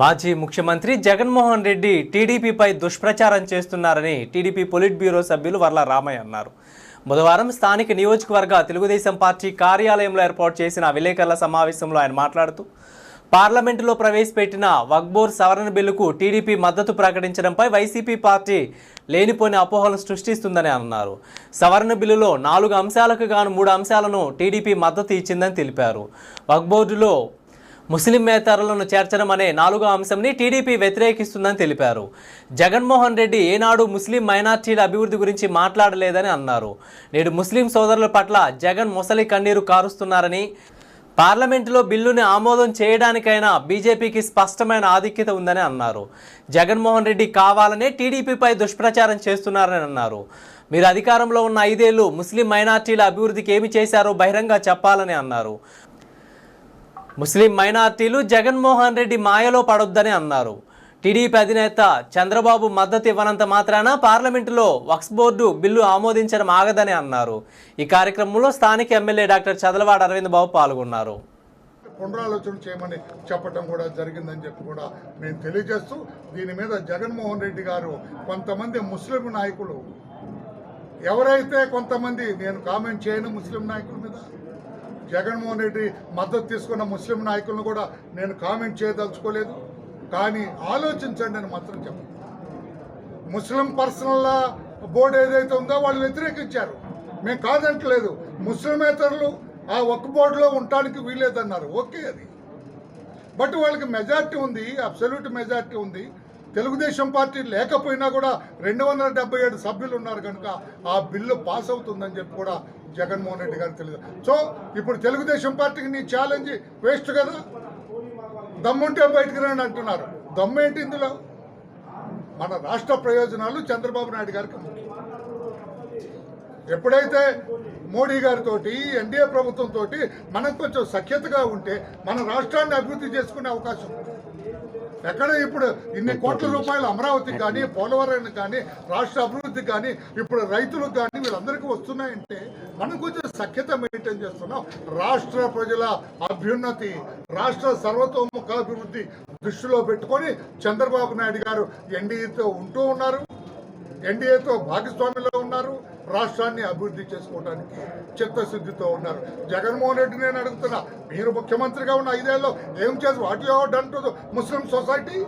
మాజీ ముఖ్యమంత్రి జగన్మోహన్ రెడ్డి టీడీపీపై దుష్ప్రచారం చేస్తున్నారని టీడీపీ పొలిట్ బ్యూరో సభ్యులు వర్ల రామయ్య అన్నారు. బుధవారం స్థానిక నియోజకవర్గ తెలుగుదేశం పార్టీ కార్యాలయంలో ఏర్పాటు చేసిన విలేకరుల సమావేశంలో ఆయన మాట్లాడుతూ పార్లమెంటులో ప్రవేశపెట్టిన వక్బోర్ సవరణ బిల్లుకు టీడీపీ మద్దతు ప్రకటించడంపై వైసీపీ పార్టీ లేనిపోని అపోహలను సృష్టిస్తుందని అన్నారు. సవరణ బిల్లులో నాలుగు అంశాలకు గాను మూడు అంశాలను టీడీపీ మద్దతు ఇచ్చిందని తెలిపారు. ముస్లిం ముస్లింయేతరులను చేర్చడం అనే నాలుగో అంశంని టీడీపీ వ్యతిరేకిస్తుందని తెలిపారు. జగన్మోహన్ రెడ్డి ఏనాడు ముస్లిం మైనార్టీల అభివృద్ధి గురించి మాట్లాడలేదని అన్నారు. నేడు ముస్లిం సోదరుల పట్ల జగన్ మొసలి కన్నీరు కారుస్తున్నారని పార్లమెంటులో బిల్లుని ఆమోదం చేయడానికైనా బీజేపీకి స్పష్టమైన ఆధిక్యత ఉందని అన్నారు. జగన్మోహన్ రెడ్డి కావాలనే టీడీపీపై దుష్ప్రచారం చేస్తున్నారని అన్నారు. మీరు అధికారంలో ఉన్న ఐదేళ్ళు ముస్లిం మైనార్టీల అభివృద్ధికి ఏమి చేశారో బహిరంగ చెప్పాలని అన్నారు. ముస్లిం మైనార్టీలు జగన్మోహన్ రెడ్డి మాయలో పడొద్దని అన్నారు. టీడీపీ అధినేత చంద్రబాబు మద్దతు ఇవ్వనంత మాత్రాన పార్లమెంటులో వక్స్ బోర్డు బిల్లు ఆమోదించడం ఆగదని అన్నారు. ఈ కార్యక్రమంలో స్థానిక ఎమ్మెల్యే డాక్టర్ చదలవాడ అరవింద్ బాబు పాల్గొన్నారు. పునరాలోచన చేయమని చెప్పటం కూడా జరిగిందని చెప్పి కూడా నేను తెలియజేస్తూ దీని మీద జగన్మోహన్ రెడ్డి గారు కొంతమంది ముస్లిం నాయకులు ఎవరైతే కొంతమంది నేను కామెంట్ చేయను ముస్లిం నాయకుల మీద. జగన్మోహన్ రెడ్డి మద్దతు తీసుకున్న ముస్లిం నాయకులను కూడా నేను కామెంట్ చేయదలుచుకోలేదు. కానీ ఆలోచించండి అని మాత్రం చెప్పను ముస్లిం పర్సనల్ బోర్డు ఏదైతే ఉందో వాళ్ళు వ్యతిరేకించారు. మేము కాదంటలేదు. ముస్లిమేతరులు ఆ ఒక్క బోర్డులో ఉండటానికి వీలేదన్నారు ఓకే అది. బట్ వాళ్ళకి మెజార్టీ ఉంది అబ్సల్యూట్ మెజార్టీ ఉంది. తెలుగుదేశం పార్టీ లేకపోయినా కూడా రెండు వందల డెబ్బై ఏడు సభ్యులు ఉన్నారు కనుక ఆ బిల్లు పాస్ అవుతుందని చెప్పి కూడా జగన్మోహన్ రెడ్డి గారు తెలియదు. సో ఇప్పుడు తెలుగుదేశం పార్టీకి నీ ఛాలెంజ్ వేస్ట్ కదా? దమ్ముంటే బయటకు రండి అంటున్నారు. దమ్మేంటి ఇందులో? మన రాష్ట్ర ప్రయోజనాలు చంద్రబాబు నాయుడు గారికి ముఖ్యం. ఎప్పుడైతే మోడీ గారితో ఎన్డీఏ ప్రభుత్వంతో మనకు కొంచెం సఖ్యతగా ఉంటే మన రాష్ట్రాన్ని అభివృద్ధి చేసుకునే అవకాశం ఉంది. ఎక్కడ ఇప్పుడు ఇన్ని కోట్ల రూపాయలు అమరావతికి కానీ పోలవరానికి కానీ రాష్ట్ర అభివృద్ధికి కానీ ఇప్పుడు రైతులకు కానీ వీళ్ళందరికీ వస్తున్నాయంటే మనం కొంచెం సఖ్యత మెయింటైన్ చేస్తున్నాం. రాష్ట్ర ప్రజల అభ్యున్నతి రాష్ట్ర సర్వతోముఖాభివృద్ధి దృష్టిలో పెట్టుకొని చంద్రబాబు నాయుడు గారు ఎన్డీఏతో ఉంటూ ఉన్నారు. ఎన్డీఏతో భాగస్వామ్యంలో ఉన్నారు. రాష్ట్రాన్ని అభివృద్ధి చేసుకోవడానికి చిత్తశుద్ధితో ఉన్నారు. జగన్మోహన్ రెడ్డి నేను అడుగుతున్నా మీరు ముఖ్యమంత్రిగా ఉన్న ఐదేళ్ళలో ఏం చేసి what you done to Muslim society?